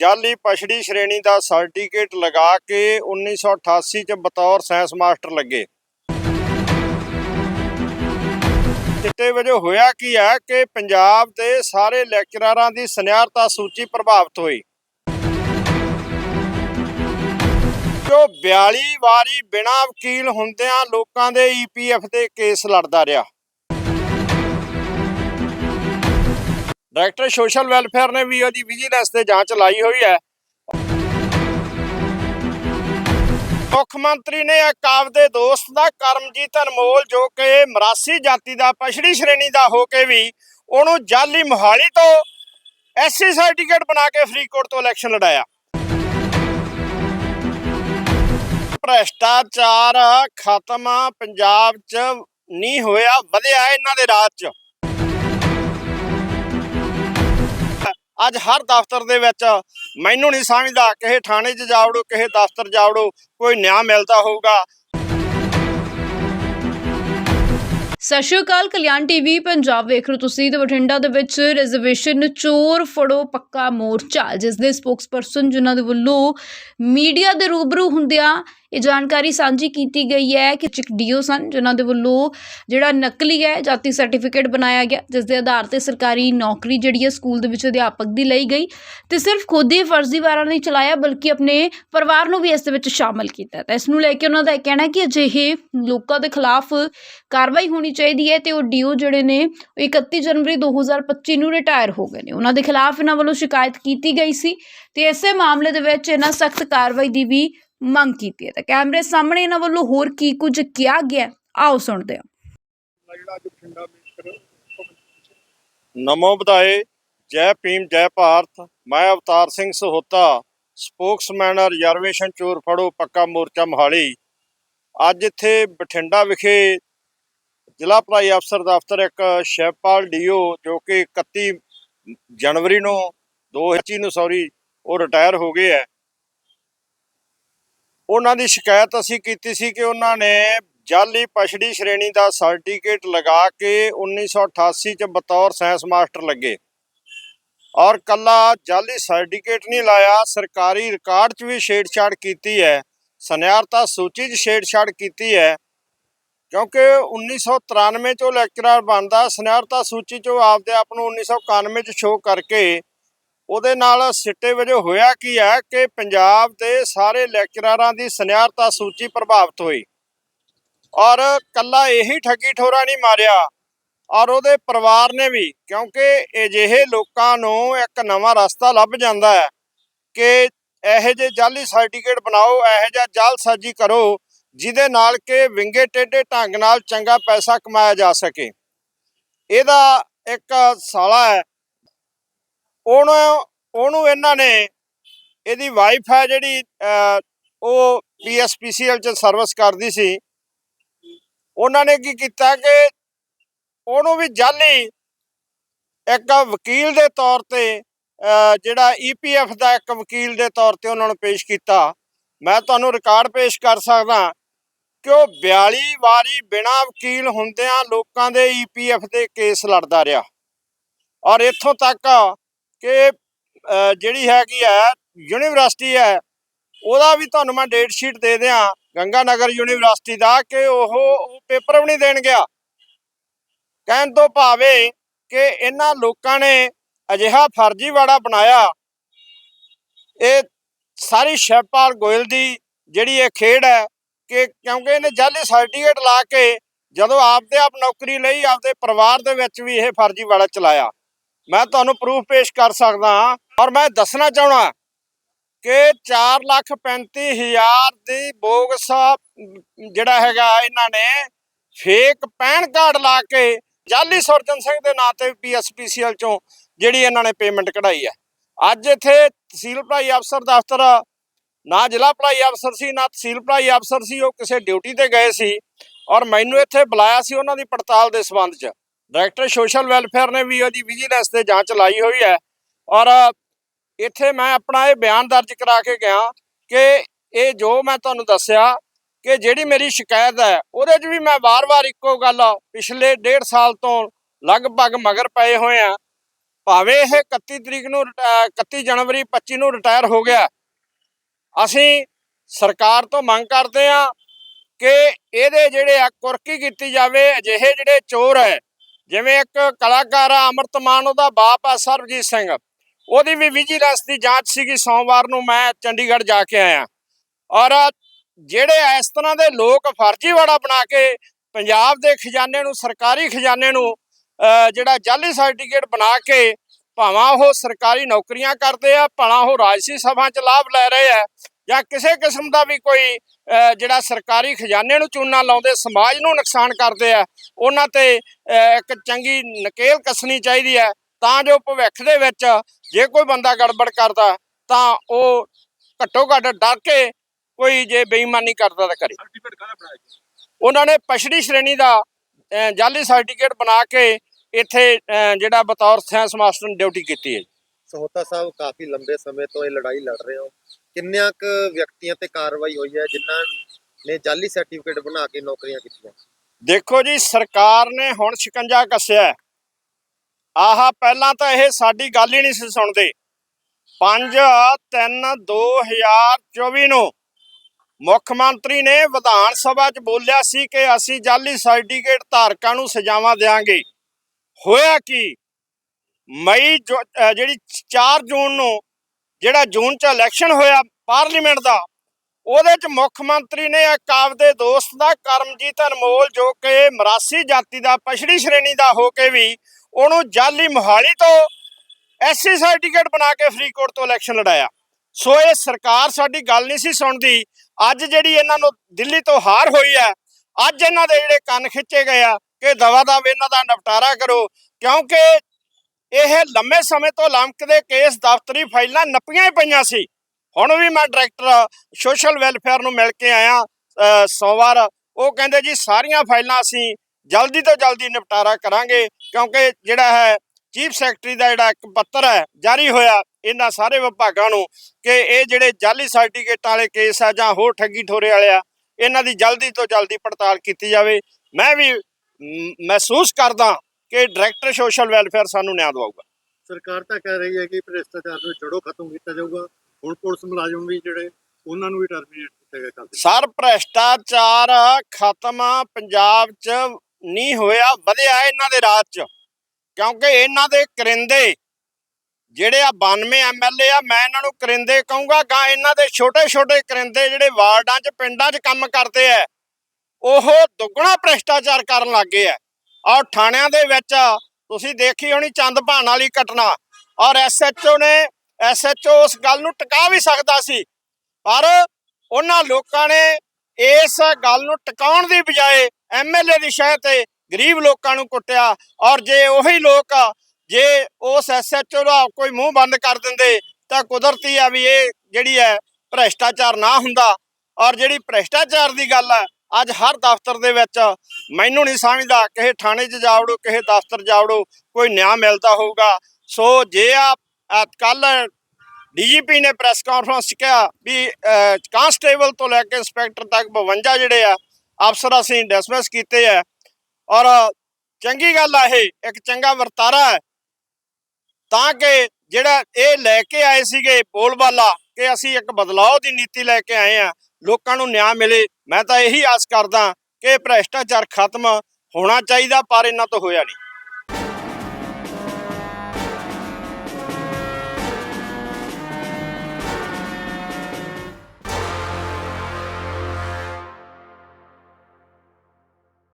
ਜਾਲੀ ਪਛੜੀ ਸ਼੍ਰੇਣੀ ਦਾ ਸਰਟੀਫਿਕੇਟ ਲਗਾ ਕੇ 1988 ਚ ਬਤੌਰ ਸਾਇੰਸ ਮਾਸਟਰ ਲੱਗੇ। ਚਿੱਟੇ ਵਜੋਂ ਹੋਇਆ ਕੀ ਹੈ ਕਿ ਪੰਜਾਬ ਦੇ ਸਾਰੇ ਲੈਕਚਰਾਰਾਂ ਦੀ ਸਨਿਆਰਤਾ ਸੂਚੀ ਪ੍ਰਭਾਵਿਤ ਹੋਈ। ਜੋ 42 ਵਾਰੀ ਬਿਨਾਂ ਵਕੀਲ ਹੁੰਦਿਆਂ ਲੋਕਾਂ ਦੇ ਈਪੀਐਫ ਦੇ ਕੇਸ ਲੜਦਾ ਰਿਹਾ। ਡਾਇਰੈਕਟਰ ਸੋਸ਼ਲ ਵੈਲਫੇਅਰ ਨੇ ਵੀ ਉਹਦੀ ਵਿਜੀਲੈਂਸ ਤੇ ਜਾਂਚ ਲਾਈ ਹੋਈ ਹੈ। ਮੁੱਖ ਮੰਤਰੀ ਨੇ ਇੱਕ ਆਪਦੇ ਦੋਸਤ ਦਾ ਕਰਮਜੀਤ ਅਨਮੋਲ, ਜੋ ਕਿ ਮਰਾਸੀ ਜਾਤੀ ਦਾ ਪਛੜੀ ਸ਼੍ਰੇਣੀ ਦਾ ਹੋ ਕੇ ਵੀ ਉਹਨੂੰ ਜਾਲੀ ਮੁਹਾਲੀ ਤੋਂ ਐਸਸੀ ਸਰਟੀਫਿਕੇਟ ਬਣਾ ਕੇ ਫਰੀਦਕੋਟ ਤੋਂ ਇਲੈਕਸ਼ਨ ਲੜਾਇਆ। ਭ੍ਰਸ਼ਟਾਚਾਰ ਖਤਮ ਪੰਜਾਬ 'ਚ ਨਹੀਂ ਹੋਇਆ, ਵਧਿਆ ਇਹਨਾਂ ਦੇ ਰਾਜ 'ਚ। ਅੱਜ ਹਰ ਦਫ਼ਤਰ ਦੇ ਵਿੱਚ ਮੈਨੂੰ ਨਹੀਂ ਸਮਝਦਾ ਕਿਸੇ ਥਾਣੇ 'ਚ ਜਾਵੜੋ, ਕਿਸੇ ਦਫ਼ਤਰ ਜਾਵੜੋ, ਕੋਈ ਨਿਆਂ ਮਿਲਦਾ ਹੋਊਗਾ। ਸਤਿ ਸ਼੍ਰੀ ਅਕਾਲ, ਕਲਿਆਣ ਟੀਵੀ, ਪੰਜਾਬ ਵੇਖ ਰਹੇ ਹੋ ਤੁਸੀਂ ਤੇ ਬਠਿੰਡਾ ਦੇ ਵਿੱਚ ਰਿਜ਼ਰਵੇਸ਼ਨ ਚੋਰ ਫੜੋ ਪੱਕਾ ਮੋਰਚਾ, ਜਿਸ ਦੇ ਸਪੋਕਸਪਰਸਨ ਜਿਨ੍ਹਾਂ ਦੇ ਵੱਲੋਂ ਮੀਡੀਆ ਦੇ ਰੂਬਰੂ ਹੁੰਦਿਆਂ ਇਹ ਜਾਣਕਾਰੀ ਸਾਂਝੀ ਕੀਤੀ ਗਈ ਹੈ ਕਿ ਚਿਕ ਡੀਓ ਸਨ ਜਿਨ੍ਹਾਂ ਦੇ ਵੱਲੋਂ ਜਿਹੜਾ ਨਕਲੀ ਹੈ, ਜਾਤੀ ਸਰਟੀਫਿਕੇਟ ਬਣਾਇਆ ਗਿਆ, ਜਿਸ ਦੇ ਆਧਾਰ ਤੇ ਸਰਕਾਰੀ ਨੌਕਰੀ ਜਿਹੜੀ ਹੈ ਸਕੂਲ ਦੇ ਵਿੱਚ ਅਧਿਆਪਕ ਦੀ ਲਈ ਗਈ ਤੇ ਸਿਰਫ ਖੁਦ ਹੀ ਫਰਜ਼ੀਵਾਰਾ ਨਹੀਂ ਚਲਾਇਆ, ਬਲਕਿ ਆਪਣੇ ਪਰਿਵਾਰ ਨੂੰ ਵੀ ਇਸ ਦੇ ਵਿੱਚ ਸ਼ਾਮਲ ਕੀਤਾ ਤਾਂ ਇਸ ਨੂੰ ਲੈ ਕੇ ਉਹਨਾਂ ਦਾ ਇਹ ਕਹਿਣਾ ਹੈ ਕਿ ਅਜਿਹੇ ਲੋਕਾਂ ਦੇ ਖਿਲਾਫ ਕਾਰਵਾਈ ਹੋਣੀ ਚਾਹੀਦੀ ਹੈ ਤੇ ਉਹ ਡੀਓ ਜਿਹੜੇ ਨੇ ਉਹ 31 ਜਨਵਰੀ 2025 ਨੂੰ ਰਿਟਾਇਰ ਹੋ ਗਏ ਨੇ। ਉਹਨਾਂ ਦੇ ਖਿਲਾਫ ਇਹਨਾਂ ਵੱਲੋਂ ਸ਼ਿਕਾਇਤ ਕੀਤੀ ਗਈ ਸੀ ਤੇ ਇਸੇ ਮਾਮਲੇ ਦੇ ਵਿੱਚ ਇਹਨਾਂ ਸਖਤ ਕਾਰਵਾਈ ਦੀ ਵੀ ਮੰਗ ਕੀਤੀ ਹੈ। ਤਾਂ ਕੈਮਰੇ ਸਾਹਮਣੇ ਇਹਨਾਂ ਵੱਲੋਂ ਹੋਰ ਕੀ ਕੁਝ ਕਿਹਾ ਗਿਆ ਆਓ ਸੁਣਦੇ ਹਾਂ। ਨਮੋ ਬਧਾਏ ਜੈ ਭੀਮ ਜੈ ਭਾਰਤ। ਮੈਂ ਅਵਤਾਰ ਸਿੰਘ ਸਹੋਤਾ ਸਪੋਕਸਮੈਨ ਰਿਜ਼ਰਵੇਸ਼ਨ ਚੋਰ ਫੜੋ ਪੱਕਾ ਮੋਰਚਾ ਮੋਹਾਲੀ। ਅੱਜ ਇੱਥੇ ਬਠਿੰਡਾ ਵਿਖੇ ਜ਼ਿਲ੍ਹਾ ਭਲਾਈ ਅਫਸਰ ਦਫ਼ਤਰ ਇੱਕ ਸ਼ੈਪਾਲ ਡੀਓ ਜੋ ਕਿ 31 ਜਨਵਰੀ ਨੂੰ 2025 ਨੂੰ ਸੌਰੀ ਉਹ ਰਿਟਾਇਰ ਹੋ ਗਏ ਹੈ। ਉਹਨਾਂ ਦੀ ਸ਼ਿਕਾਇਤ ਅਸੀਂ ਕੀਤੀ ਸੀ ਕਿ ਉਹਨਾਂ ਨੇ ਜਾਲੀ ਪਛੜੀ ਸ਼੍ਰੇਣੀ ਦਾ ਸਰਟੀਫਿਕੇਟ ਲਗਾ ਕੇ 1988 ਚ ਬਤੌਰ ਸਾਇੰਸ ਮਾਸਟਰ ਲੱਗੇ। ਔਰ ਕੱਲਾ ਜਾਲੀ ਸਰਟੀਫਿਕੇਟ ਨਹੀਂ ਲਾਇਆ, ਸਰਕਾਰੀ ਰਿਕਾਰਡ 'ਚ ਵੀ ਛੇੜਛਾੜ ਕੀਤੀ ਹੈ। ਸਨਿਆਰਤਾ ਸੂਚੀ 'ਚ ਛੇੜਛਾੜ ਕੀਤੀ ਹੈ। ਕਿਉਂਕਿ 1993 ਚੋਂ ਲੈਕਚਰਰ ਬਣਦਾ, ਸਨਿਆਰਤਾ ਸੂਚੀ 'ਚੋਂ ਆਪਦੇ ਆਪ ਨੂੰ 1991 'ਚ ਸ਼ੋਅ ਕਰਕੇ ਉਹਦੇ ਨਾਲ ਸਿੱਟੇ ਵਜੋਂ ਹੋਇਆ ਕੀ ਹੈ ਕਿ ਪੰਜਾਬ ਦੇ ਸਾਰੇ ਲੈਕਚਰਰਾਂ ਦੀ ਸਨਿਆਰਤਾ ਸੂਚੀ ਪ੍ਰਭਾਵਿਤ ਹੋਈ। ਔਰ ਕੱਲਾ ਇਹੀ ਠੱਗੀ ਠੋਰਾ ਨਹੀਂ ਮਾਰਿਆ, ਔਰ ਉਹਦੇ ਪਰਿਵਾਰ ਨੇ ਵੀ, ਕਿਉਂਕਿ ਅਜਿਹੇ ਲੋਕਾਂ ਨੂੰ ਇੱਕ ਨਵਾਂ ਰਸਤਾ ਲੱਭ ਜਾਂਦਾ ਹੈ ਕਿ ਇਹੋ ਜਿਹੇ ਜਾਲੀ ਸਰਟੀਫਿਕੇਟ ਬਣਾਓ, ਇਹੋ ਜਿਹਾ ਜਾਲਸਾਜ਼ੀ ਕਰੋ ਜਿਹਦੇ ਨਾਲ ਕਿ ਵਿੰਗੇ ਟੇਢੇ ਢੰਗ ਨਾਲ ਚੰਗਾ ਪੈਸਾ ਕਮਾਇਆ ਜਾ ਸਕੇ। ਇਹਦਾ ਇੱਕ ਸਾਲਾ ਹੈ। ਉਹਨੂੰ ਉਹਨੂੰ ਇਹਨਾਂ ਨੇ ਇਹਦੀ ਵਾਈਫ ਹੈ ਜਿਹੜੀ ਅਹ, ਉਹ ਪੀਐਸਪੀਸੀਐਲ ਚ ਸਰਵਿਸ ਕਰਦੀ ਸੀ। ਉਹਨਾਂ ਨੇ ਕੀ ਕੀਤਾ ਕਿ ਉਹਨੂੰ ਵੀ ਜਾਲੀ ਇੱਕ ਵਕੀਲ ਦੇ ਤੌਰ ਤੇ ਅਹ, ਜਿਹੜਾ ਈਪੀਐਫ ਦਾ ਇੱਕ ਵਕੀਲ ਦੇ ਤੌਰ ਤੇ ਉਹਨਾਂ ਨੂੰ ਪੇਸ਼ ਕੀਤਾ। ਮੈਂ ਤੁਹਾਨੂੰ ਰਿਕਾਰਡ ਪੇਸ਼ ਕਰ ਸਕਦਾ। ਕਿ ਉਹ 42 ਵਾਰੀ ਬਿਨਾਂ ਵਕੀਲ ਹੁੰਦਿਆਂ ਲੋਕਾਂ ਦੇ ਈਪੀਐਫ ਦੇ ਕੇਸ ਲੜਦਾ ਰਿਹਾ? ਔਰ ਇੱਥੋਂ ਤੱਕ ਕਿ ਜਿਹੜੀ ਹੈਗੀ ਹੈ, ਯੂਨੀਵਰਸਿਟੀ ਹੈ, ਉਹਦਾ ਵੀ ਤੁਹਾਨੂੰ ਮੈਂ ਡੇਟ ਸ਼ੀਟ ਦੇ ਦਿਆਂ ਗੰਗਾ ਨਗਰ ਯੂਨੀਵਰਸਿਟੀ ਦਾ, ਕਿ ਉਹ ਉਹ ਪੇਪਰ ਵੀ ਨਹੀਂ ਦੇਣ ਗਿਆ। ਕਹਿਣ ਤੋਂ ਭਾਵੇਂ ਕਿ ਇਹਨਾਂ ਲੋਕਾਂ ਨੇ ਅਜਿਹਾ ਫਰਜ਼ੀਵਾੜਾ ਬਣਾਇਆ, ਇਹ ਸਾਰੀ ਸ਼ੈਪਾਲ ਗੋਇਲ ਦੀ ਜਿਹੜੀ ਇਹ ਖੇਡ ਹੈ ਕਿ ਕਿਉਂਕਿ ਇਹਨੇ ਜਾਲੀ ਸਰਟੀਫਿਕੇਟ ਲਾ ਕੇ ਜਦੋਂ ਆਪਦੇ ਆਪ ਨੌਕਰੀ ਲਈ, ਆਪਦੇ ਪਰਿਵਾਰ ਦੇ ਵਿੱਚ ਵੀ ਇਹ ਫਰਜ਼ੀ ਵਾਲਾ ਚਲਾਇਆ। ਮੈਂ ਤੁਹਾਨੂੰ ਪ੍ਰੂਫ ਪੇਸ਼ ਕਰ ਸਕਦਾ ਹਾਂ, ਔਰ ਮੈਂ ਦੱਸਣਾ ਚਾਹਣਾ ਕਿ 435000 ਦੀ ਬੋਗਸ ਜਿਹੜਾ ਹੈਗਾ ਇਹਨਾਂ ਨੇ ਫੇਕ ਪੈਨ ਕਾਰਡ ਲਾ ਕੇ ਜਾਲੀ ਸੁਰਜਨ ਸਿੰਘ ਦੇ ਨਾਂ ਤੇ ਪੀਐਸਪੀਸੀਐਲ ਚੋਂ ਜਿਹੜੀ ਇਹਨਾਂ ਨੇ ਪੇਮੈਂਟ ਕਢਾਈ ਹੈ। ਅੱਜ ਇੱਥੇ ਤਹਿਸੀਲ ਭਲਾਈ ਅਫਸਰ ਦਫ਼ਤਰ ਨਾ ਜ਼ਿਲ੍ਹਾ ਭਲਾਈ ਅਫਸਰ ਸੀ, ਨਾ ਤਹਿਸੀਲ ਭਲਾਈ ਅਫਸਰ ਸੀ, ਉਹ ਕਿਸੇ ਡਿਊਟੀ ਤੇ ਗਏ ਸੀ ਔਰ ਮੈਨੂੰ ਇੱਥੇ ਬੁਲਾਇਆ ਸੀ ਉਹਨਾਂ ਦੀ ਪੜਤਾਲ ਦੇ ਸਬੰਧ 'ਚ। ਡਾਇਰੈਕਟਰ ਸੋਸ਼ਲ ਵੈਲਫੇਅਰ ਨੇ ਵੀ ਉਹਦੀ ਵਿਜੀਲੈਂਸ ਤੇ ਜਾਂਚ ਲਾਈ ਹੋਈ ਹੈ ਔਰ ਇੱਥੇ ਮੈਂ ਆਪਣਾ ਇਹ ਬਿਆਨ ਦਰਜ ਕਰਾ ਕੇ ਗਿਆ ਕਿ ਇਹ ਜੋ ਮੈਂ ਤੁਹਾਨੂੰ ਦੱਸਿਆ ਕਿ ਜਿਹੜੀ ਮੇਰੀ ਸ਼ਿਕਾਇਤ ਹੈ, ਉਹਦੇ 'ਚ ਵੀ ਮੈਂ ਵਾਰ-ਵਾਰ ਇੱਕੋ ਗੱਲ ਪਿਛਲੇ ਡੇਢ ਸਾਲ ਤੋਂ ਲਗਭਗ ਮਗਰ ਪਏ ਹੋਏ ਆ। ਭਾਵੇਂ ਇਹ 31 ਤਰੀਕ ਨੂੰ ਰਿਟਾ- 31 ਜਨਵਰੀ 25 ਨੂੰ ਰਿਟਾਇਰ ਹੋ ਗਿਆ ਅਸੀਂ ਸਰਕਾਰ ਤੋਂ ਮੰਗ ਕਰਦੇ ਆ ਕਿ ਇਹਦੇ ਜਿਹੜੇ ਆ ਕੁਰਕੀ ਕੀਤੀ ਜਾਵੇ, ਅਜਿਹੇ ਜਿਹੜੇ ਚੋਰ ਹੈ, ਜਿਵੇਂ ਇੱਕ ਕਲਾਕਾਰ ਆ ਅਮਰਤਮਾਨ ਉਹਦਾ ਬਾਪ ਆ ਸਰਬਜੀਤ ਸਿੰਘ। ਉਹਦੀ ਵੀ ਵਿਜੀਲੈਂਸ ਦੀ ਜਾਂਚ ਸੀਗੀ ਸੋਮਵਾਰ ਨੂੰ, ਮੈਂ ਚੰਡੀਗੜ੍ਹ ਜਾ ਕੇ ਆਇਆ। ਔਰ ਜਿਹੜੇ ਇਸ ਤਰ੍ਹਾਂ ਦੇ ਲੋਕ ਫਰਜ਼ੀਵਾੜਾ ਬਣਾ ਕੇ ਪੰਜਾਬ ਦੇ ਖਜ਼ਾਨੇ ਨੂੰ, ਸਰਕਾਰੀ ਖਜ਼ਾਨੇ ਨੂੰ ਜਿਹੜਾ ਜਾਲੀ ਸਰਟੀਫਿਕੇਟ ਬਣਾ ਕੇ ਭਾਵੇਂ ਉਹ ਸਰਕਾਰੀ ਨੌਕਰੀਆਂ ਕਰਦੇ ਆ ਭਾਵੇਂ ਉਹ ਰਾਜਸੀ ਸਭਾ ਚ ਲਾਭ ਲੈ ਰਹੇ ਆ ਜਾਂ ਕਿਸੇ ਕਿਸਮ ਦਾ ਵੀ ਕੋਈ ਜਿਹੜਾ ਸਰਕਾਰੀ ਖਜ਼ਾਨੇ ਨੂੰ ਚੂਨਾ ਲਾਉਂਦੇ ਸਮਾਜ ਨੂੰ ਨੁਕਸਾਨ ਕਰਦੇ ਆ ਉਹਨਾਂ ਤੇ ਇੱਕ ਚੰਗੀ ਨਕੇਲ ਕੱਸਣੀ ਚਾਹੀਦੀ ਹੈ ਤਾਂ ਜੋ ਭਵਿੱਖ ਦੇ ਵਿੱਚ ਜੇ ਕੋਈ ਬੰਦਾ ਗੜਬੜ ਕਰਦਾ ਤਾਂ ਉਹ ਘੱਟੋ ਘੱਟ ਡਰ ਕੇ ਕੋਈ ਜੇ ਬੇਈਮਾਨੀ ਕਰਦਾ ਤਾਂ ਕਰੇ। ਉਹਨਾਂ ਨੇ ਪਛੜੀ ਸ਼੍ਰੇਣੀ ਦਾ ਜਾਲੀ ਸਰਟੀਫਿਕੇਟ ਬਣਾ ਕੇ ਇੱਥੇ ਜਿਹੜਾ ਬਤੌਰ ਸਾਇੰਸ ਮਾਸਟਰ ਡਿਊਟੀ ਕੀਤੀ ਹੈ ਸਹੋਤਾ ਸਾਹਿਬ ਕਾਫੀ ਲੰਬੇ ਸਮੇਂ ਤੋਂ ਇਹ ਲੜਾਈ ਲੜ ਰਹੇ ਹੋ। ਕਿੰਨਿਆਂ ਕੁ ਵਿਅਕਤੀਆਂ ਤੇ ਕਾਰਵਾਈ ਹੋਈ ਹੈ ਜਿਨ੍ਹਾਂ ਨੇ ਜਾਲੀ ਸਰਟੀਫਿਕੇਟ ਬਣਾ ਕੇ ਨੌਕਰੀਆਂ ਕੀਤੀਆਂ? ਦੇਖੋ ਜੀ ਸਰਕਾਰ ਨੇ ਹੁਣ ਸ਼ਿਕੰਜਾ ਕੱਸਿਆ। ਆਹ ਪਹਿਲਾਂ ਤਾਂ ਇਹ ਸਾਡੀ ਗੱਲ ਹੀ ਨਹੀਂ ਸੀ ਸੁਣਦੇ। 5 3 2024 ਨੂੰ ਮੁੱਖ ਮੰਤਰੀ ਨੇ ਵਿਧਾਨ ਸਭਾ 'ਚ ਬੋਲਿਆ ਸੀ ਕਿ ਅਸੀਂ ਜਾਲੀ ਸਰਟੀਫਿਕੇਟ ਧਾਰਕਾਂ ਨੂੰ ਸਜ਼ਾਵਾਂ ਦੇਵਾਂਗੇ ਹੋਇਆ ਕੀ? ਮਈ ਜੋ- ਜਿਹੜੀ 4 ਜੂਨ ਨੂੰ ਜਿਹੜਾ ਜੂਨ 'ਚ ਇਲੈਕਸ਼ਨ ਹੋਇਆ ਪਾਰਲੀਮੈਂਟ ਦਾ, ਉਹਦੇ 'ਚ ਮੁੱਖ ਮੰਤਰੀ ਨੇ ਇੱਕ ਆਪਦੇ ਦੋਸਤ ਦਾ ਕਰਮਜੀਤ ਅਨਮੋਲ ਜੋ ਕਿ ਮਰਾਸੀ ਜਾਤੀ ਦਾ ਪਛੜੀ ਸ਼੍ਰੇਣੀ ਦਾ ਹੋ ਕੇ ਵੀ ਉਹਨੂੰ ਜਾਲੀ ਮੁਹਾਲੀ ਤੋਂ ਐਸਸੀ ਸਰਟੀਫਿਕੇਟ ਬਣਾ ਕੇ ਫਰੀਦਕੋਟ ਤੋਂ ਇਲੈਕਸ਼ਨ ਲੜਾਇਆ। ਸੋ ਇਹ ਸਰਕਾਰ ਸਾਡੀ ਗੱਲ ਨਹੀਂ ਸੀ ਸੁਣਦੀ। ਅੱਜ ਜਿਹੜੀ ਇਹਨਾਂ ਨੂੰ ਦਿੱਲੀ ਤੋਂ ਹਾਰ ਹੋਈ ਹੈ, ਅੱਜ ਇਹਨਾਂ ਦੇ ਜਿਹੜੇ ਕੰਨ ਖਿੱਚੇ ਗਏ ਆ ਕਿ ਦਵਾ ਦਾ ਇਹਨਾਂ ਦਾ ਨਿਪਟਾਰਾ ਕਰੋ, ਕਿਉਂਕਿ ਇਹ ਲੰਮੇ ਸਮੇਂ ਤੋਂ ਲਮਕਦੇ ਕੇਸ ਦਫ਼ਤਰੀ ਫਾਈਲਾਂ ਨੱਪੀਆਂ ਹੀ ਪਈਆਂ ਸੀ। ਹੁਣ ਵੀ ਮੈਂ ਡਾਇਰੈਕਟਰ ਸੋਸ਼ਲ ਵੈਲਫੇਅਰ ਨੂੰ ਮਿਲ ਕੇ ਆਇਆ ਸੋਮਵਾਰ। ਉਹ ਕਹਿੰਦੇ ਜੀ, ਸਾਰੀਆਂ ਫਾਈਲਾਂ ਅਸੀਂ ਜਲਦੀ ਤੋਂ ਜਲਦੀ ਨਿਪਟਾਰਾ ਕਰਾਂਗੇ, ਕਿਉਂਕਿ ਜਿਹੜਾ ਹੈ, ਚੀਫ ਸੈਕਟਰੀ ਦਾ ਜਿਹੜਾ ਇੱਕ ਪੱਤਰ ਹੈ, ਜਾਰੀ ਹੋਇਆ ਇਹਨਾਂ ਸਾਰੇ ਵਿਭਾਗਾਂ ਨੂੰ ਕਿ ਇਹ ਜਿਹੜੇ ਜਾਲੀ ਸਰਟੀਫਿਕੇਟਾਂ ਵਾਲੇ ਕੇਸ ਆ ਜਾਂ ਹੋਰ ਠੱਗੀ ਠੋਰੇ ਵਾਲੇ ਆ, ਇਹਨਾਂ ਦੀ ਜਲਦੀ ਤੋਂ ਜਲਦੀ ਪੜਤਾਲ ਕੀਤੀ ਜਾਵੇ। ਮੈਂ ਵੀ ਮਹਿਸੂਸ ਕਰਦਾ ਕਿ ਡਾਇਰੈਕਟਰ ਸੋਸ਼ਲ ਵੈਲਫੇਅਰ ਸਾਨੂੰ ਨਿਆਂ ਦਿਵਾਊਗਾ। ਸਰਕਾਰ ਤਾਂ ਕਹਿ ਰਹੀ ਹੈ ਕਿ ਭ੍ਰਿਸ਼ਟਾਚਾਰ ਨੂੰ ਜੜੋਂ ਖਤਮ ਕੀਤਾ ਜਾਊਗਾ। ਹੁਣ ਪੁਲਿਸ ਮੁਲਾਜ਼ਮ ਵੀ ਜਿਹੜੇ ਉਹਨਾਂ ਨੂੰ ਵੀ ਟਰਮੀਨੇਟ ਕੀਤਾ ਗਿਆ ਕਰਦੇ ਸਰ ਭ੍ਰਸ਼ਟਾਚਾਰ ਖਤਮ ਪੰਜਾਬ 'ਚ ਨਹੀਂ ਹੋਇਆ ਵਧਿਆ ਇਹਨਾਂ ਦੇ ਰਾਜ 'ਚ। ਕਿਉਂਕਿ ਇਹਨਾਂ ਦੇ ਕਰਿੰਦੇ ਜਿਹੜੇ ਆ 92 ਐਮਐਲਏ ਆ ਮੈਂ ਇਹਨਾਂ ਨੂੰ ਕਰਿੰਦੇ ਕਹੂੰਗਾ ਗਾ ਇਹਨਾਂ ਦੇ ਛੋਟੇ ਛੋਟੇ ਕਰਿੰਦੇ ਜਿਹੜੇ ਵਾਰਡਾਂ 'ਚ ਪਿੰਡਾਂ 'ਚ ਕੰਮ ਕਰਦੇ ਆ ਉਹ ਦੁੱਗਣਾ ਭ੍ਰਿਸ਼ਟਾਚਾਰ ਕਰਨ ਲੱਗੇ ਆ। ਔਰ ਥਾਣਿਆਂ ਦੇ ਵਿੱਚ ਤੁਸੀਂ ਦੇਖੀ ਹੋਣੀ ਚੰਦ ਭਾਣ ਵਾਲੀ ਘਟਨਾ। ਔਰ ਐਸਐਚਓ ਨੇ ਐਸਐਚਓ ਉਸ ਗੱਲ ਨੂੰ ਟਿਕਾ ਵੀ ਸਕਦਾ ਸੀ। ਪਰ ਉਹਨਾਂ ਲੋਕਾਂ ਨੇ ਇਸ ਗੱਲ ਨੂੰ ਟਿਕਾਉਣ ਦੀ ਬਜਾਏ ਐਮਐਲਏ ਦੀ ਸ਼ਹਿ ਤੇ ਗਰੀਬ ਲੋਕਾਂ ਨੂੰ ਕੁੱਟਿਆ। ਔਰ ਜੇ ਉਹੀ ਲੋਕ ਜੇ ਉਸ ਐਸਐਚਓ ਦਾ ਕੋਈ ਮੂੰਹ ਬੰਦ ਕਰ ਦਿੰਦੇ, ਤਾਂ ਕੁਦਰਤੀ ਆ ਵੀ ਇਹ ਜਿਹੜੀ ਹੈ ਭ੍ਰਿਸ਼ਟਾਚਾਰ ਨਾ ਹੁੰਦਾ। ਔਰ ਜਿਹੜੀ ਭ੍ਰਿਸ਼ਟਾਚਾਰ ਦੀ ਗੱਲ ਹੈ ਅੱਜ ਹਰ ਦਫ਼ਤਰ ਦੇ ਵਿੱਚ ਮੈਨੂੰ ਨਹੀਂ ਸਮਝਦਾ ਕਿਸੇ ਥਾਣੇ 'ਚ ਜਾਵੜੋ, ਕਿਸੇ ਦਫ਼ਤਰ ਜਾਵੜੋ, ਕੋਈ ਨਿਆਂ ਮਿਲਦਾ ਹੋਊਗਾ। ਸੋ ਜੇ ਆ ਕੱਲ ਡੀਜੀਪੀ ਨੇ ਪ੍ਰੈਸ ਕਾਨਫਰੰਸ 'ਚ ਕਿਹਾ ਵੀ ਕਾਂਸਟੇਬਲ ਤੋਂ ਲੈ ਕੇ ਇੰਸਪੈਕਟਰ ਤੱਕ 52 ਜਿਹੜੇ ਆ, ਅਫਸਰ ਅਸੀਂ ਡਿਸਮਿਸ ਕੀਤੇ ਆ। ਔਰ ਚੰਗੀ ਗੱਲ ਆ ਇਹ, ਇੱਕ ਚੰਗਾ ਵਰਤਾਰਾ ਹੈ। ਤਾਂ ਕਿ ਜਿਹੜਾ ਇਹ ਲੈ ਕੇ ਆਏ ਸੀਗੇ ਬੋਲਬਾਲਾ, ਕਿ ਅਸੀਂ ਇੱਕ ਬਦਲਾਅ ਦੀ ਨੀਤੀ ਲੈ ਕੇ ਆਏ ਆ, ਲੋਕਾਂ ਨੂੰ ਨਿਆਂ ਮਿਲੇ। ਮੈਂ ਤਾਂ ਇਹੀ ਆਸ ਕਰਦਾ ਕਿ ਭ੍ਰਿਸ਼ਟਾਚਾਰ ਖਤਮ ਹੋਣਾ ਚਾਹੀਦਾ ਪਰ ਇਹਨਾਂ ਤੋਂ ਹੋਇਆ ਨਹੀਂ।